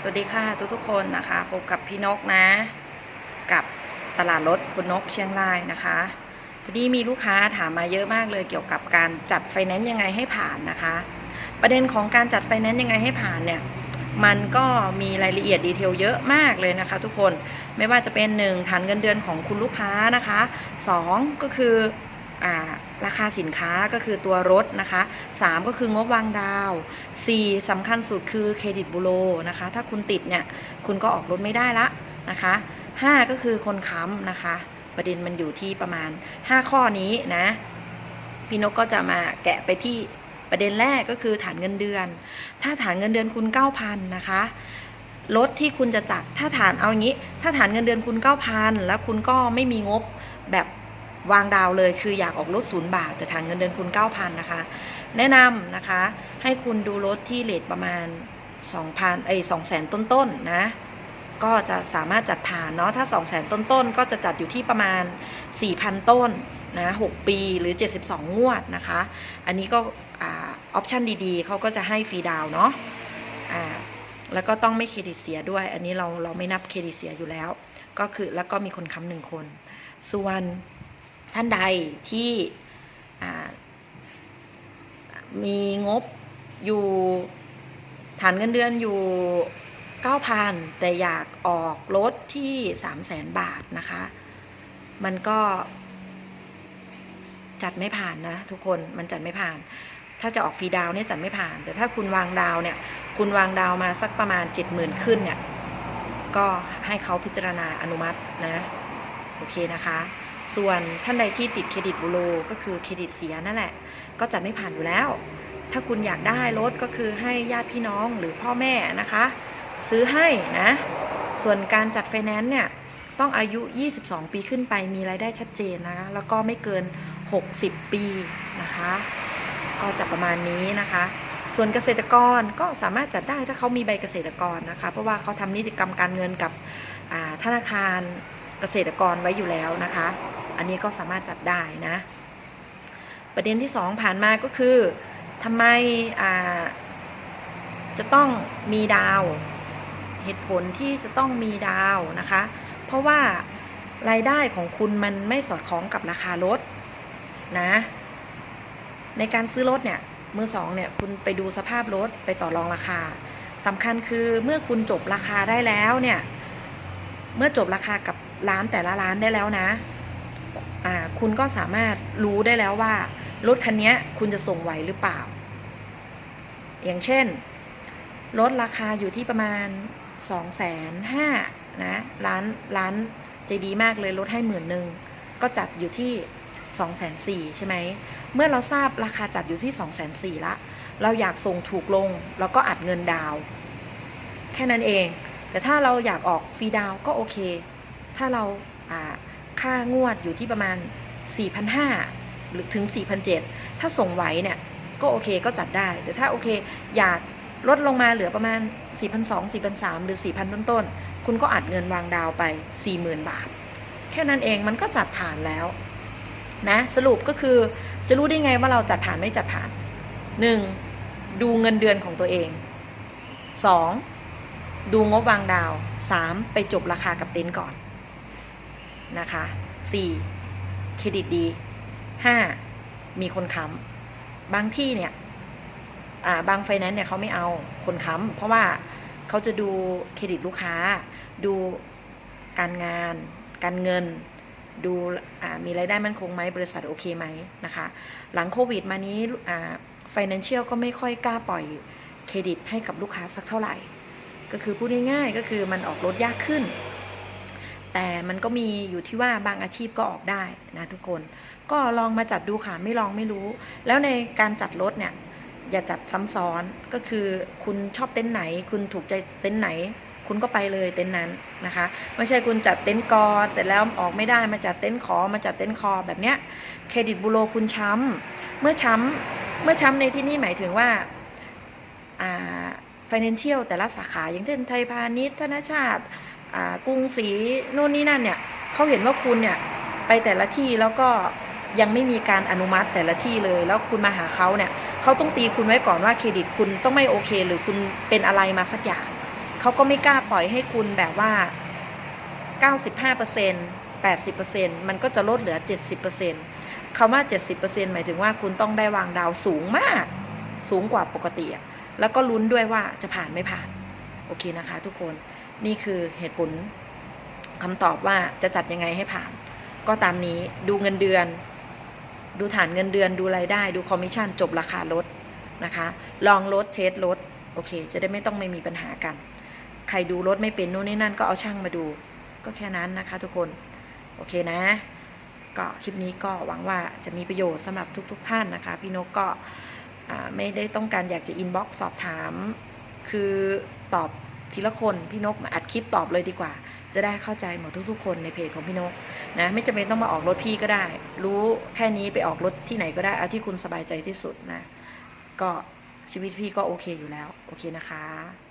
สวัสดีค่ะทุกๆคนนะคะพบกับพี่นกนะ กับตลาดรถคุณนกเชียงรายนะคะพอดีมีลูกค้าถามมาเยอะมากเลยเกี่ยวกับการจัดไฟแนนซ์ยังไงให้ผ่านนะคะ ประเด็นของการจัดไฟแนนซ์ยังไงให้ผ่านเนี่ยมันก็มีรายละเอียดดีเทลเยอะมากเลยนะคะ ทุกคนไม่ว่าจะเป็น 1 ฐานเงินเดือนของคุณลูกค้านะคะ 2 ก็คือ ราคาสินค้าก็คือตัวรถนะคะ 3 ก็คืองบวางดาว 4สำคัญสุดคือเครดิตบูโรนะคะ ถ้าคุณติดเนี่ย คุณก็ออกรถไม่ได้ละนะคะ 5 ก็คือคนค้ำนะคะ ประเด็นมันอยู่ที่ประมาณ 5 ข้อนี้นะ พี่นกก็จะมาแกะไปที่ประเด็นแรกก็คือฐานเงินเดือน ถ้าฐานเงินเดือนคุณ 9,000 นะคะรถที่คุณจะจัดถ้าฐานเอาอย่างนี้ ถ้าฐานเงินเดือนคุณ 9,000 แล้วคุณก็ไม่มีงบแบบ วางดาวเลยคืออยากออกรถศูนย์บาท แต่ฐานเงินเดือนคุณ 9,000 นะคะ แนะนำนะคะ ให้คุณดูรถที่เลทประมาณ 2,000ไอ้200,000 ต้นๆนนะก็จะสามารถจัดผ่านเนาะถ้า 200,000 ต้นๆ ก็จะจัดอยู่ที่ประมาณ 4,000 ต้นนะ6ปีหรือ 72 งวดนะคะ อันนี้ก็ออปชันดีๆ เขาก็จะให้ฟรีดาวเนาะอ่าแล้วก็ต้องไม่เครดิตเสียด้วย อันนี้เราเราไม่นับเครดิตเสียอยู่แล้ว ก็คือแล้วก็มีคนค้ำหนึ่งคน ส่วน ท่านใดที่มีงบอยู่ฐานเงินเดือนอยู่ 9,000 แต่อยากออกรถที่ 300,000 บาทนะคะ มันก็จัดไม่ผ่านนะทุกคนมันจัดไม่ผ่าน ถ้าจะออกฟรีดาวน์เนี่ยจัดไม่ผ่าน แต่ถ้าคุณวางดาวน์เนี่ย คุณวางดาวน์มาสักประมาณ 70,000 ขึ้นเนี่ย ก็ให้เขาพิจารณาอนุมัตินะ โอเคนะคะ ส่วนท่านใดที่ติดเครดิตบูโรก็คือเครดิตเสียนั่นแหละ ก็จะไม่ผ่านอยู่แล้ว ถ้าคุณอยากได้รถก็คือให้ญาติพี่น้องหรือพ่อแม่นะคะ ซื้อให้นะ ส่วนการจัดไฟแนนซ์เนี่ยต้องอายุ 22 ปีขึ้นไปมีรายได้ชัดเจนนะคะ แล้วก็ไม่เกิน 60 ปีนะคะ ก็จะประมาณนี้นะคะ ส่วนเกษตรกรก็สามารถจัดได้ถ้าเขามีใบเกษตรกรนะคะ เพราะว่าเขาทำนิติกรรมการเงินกับธนาคาร เกษตรกรไว้อยู่แล้วนะคะ อันนี้ก็สามารถจัดได้นะ ประเด็นที่สองผ่านมาก็คือทำไมจะต้องมีดาว เหตุผลที่จะต้องมีดาวนะคะ เพราะว่ารายได้ของคุณมันไม่สอดคล้องกับราคารถนะ ในการซื้อรถเนี่ยมือสองเนี่ยคุณไปดูสภาพรถไปต่อรองราคาสำคัญคือเมื่อคุณจบราคาได้แล้วเนี่ย เมื่อจบราคากับ ร้านแต่ละร้านได้แล้วนะ อ่า คุณก็สามารถรู้ได้แล้วว่ารถคันนี้คุณจะส่งไหวหรือเปล่า อย่างเช่น รถราคาอยู่ที่ประมาณสองแสนห้านะร้านร้านใจดีมากเลยลดให้หมื่นหนึ่งก็จัดอยู่ที่สองแสนสี่ใช่ไหม เมื่อเราทราบราคาจัดอยู่ที่สองแสนสี่ละ เราอยากส่งถูกลงเราก็อัดเงินดาว แค่นั้นเอง แต่ถ้าเราอยากออกฟรีดาวก็โอเค ถ้าเราค่างวดอยู่ที่ประมาณ 4,500หรือถึง 4,700 ถ้าส่งไหวเนี่ยก็โอเคก็จัดได้ แต่ถ้าโอเคอยากลดลงมาเหลือประมาณ 4,200 4,300 หรือ 4,000 ต้นๆ คุณก็อัดเงินวางดาวไป 40,000 บาท แค่นั้นเองมันก็จัดผ่านแล้วนะสรุปก็คือจะรู้ได้ไงว่าเราจัดผ่านไม่จัดผ่าน 1. ดูเงินเดือนของตัวเอง 2. ดูงบวางดาว 3. ไปจบราคากับเต็นท์ก่อน นะคะ 4. เครดิตดี 5. มีคนค้ำบางที่เนี่ยบางไฟแนนซ์เนี่ยเขาไม่เอาคนค้ำเพราะว่าเขาจะดูเครดิตลูกค้า ดูการงาน การเงิน ดูมีรายได้มั่นคงไหมบริษัทโอเคไหมนะคะ หลังโควิดมานี้อ่า financial ก็ไม่ค่อยกล้าปล่อยเครดิตให้กับลูกค้าสักเท่าไหร่ ก็คือพูดง่ายๆก็คือมันออกรถยากขึ้น แต่มันก็มีอยู่ที่ว่าบางอาชีพก็ออกได้นะทุกคน ก็ลองมาจัดดูค่ะไม่ลองไม่รู้ แล้วในการจัดรถเนี่ย อย่าจัดซ้ำซ้อนก็คือคุณชอบเต็นท์ไหน คุณถูกใจเต็นท์ไหน คุณก็ไปเลยเต็นท์นั้นนะคะ ไม่ใช่คุณจัดเต็นท์กอเสร็จแล้วออกไม่ได้มาจัดเต็นท์ขอมาจัดเต็นท์คอแบบเนี้ยเครดิตบูโรคุณช้ำเมื่อช้ำเมื่อช้ำในที่นี้หมายถึงว่าอ่า financial แต่ละสาขาอย่างเช่นไทยพาณิชย์ธนชาติ กรุงศรีโน่นนี่นั่นเนี่ยเขาเห็นว่าคุณเนี่ยไปแต่ละที่แล้วก็ยังไม่มีการอนุมัติแต่ละที่เลย แล้วคุณมาหาเขาเนี่ยเขาต้องตีคุณไว้ก่อนว่าเครดิตคุณต้องไม่โอเค หรือคุณเป็นอะไรมาสักอย่างเขาก็ไม่กล้าปล่อยให้คุณแบบว่า95% 80%มันก็จะลดเหลือ 70%คำว่า 70%หมายถึงว่าคุณต้องได้วางดาวสูงมาก สูงกว่าปกติ แล้วก็ลุ้นด้วยว่าจะผ่านไม่ผ่าน โอเคนะคะทุกคน นี่คือเหตุผลคำตอบว่าจะจัดยังไงให้ผ่าน ก็ตามนี้ดูเงินเดือน ดูฐานเงินเดือนดูรายได้ ดูคอมมิชชั่นจบราคาลดนะคะ ลองลดเทสลดโอเค จะได้ไม่ต้องไม่มีปัญหากัน ใครดูรถไม่เป็นนู่นนี่นั่นก็เอาช่างมาดู ก็แค่นั้นนะคะ ทุกคน โอเคนะ ก็คลิปนี้ก็หวังว่าจะมีประโยชน์สำหรับทุก ๆท่านนะคะ พี่นกก็ไม่ได้ต้องการอยากจะอินบ็อกซ์สอบถาม คือตอบ ทีละคนพี่นกมาอัดคลิปตอบเลยดีกว่า จะได้เข้าใจหมดทุก ๆ คนในเพจของพี่นกนะไม่จำเป็นต้องมาออกรถพี่ก็ได้ รู้แค่นี้ไปออกรถที่ไหนก็ได้เอาที่คุณสบายใจที่สุดนะ ก็ชีวิตพี่ก็โอเคอยู่แล้ว โอเคนะคะ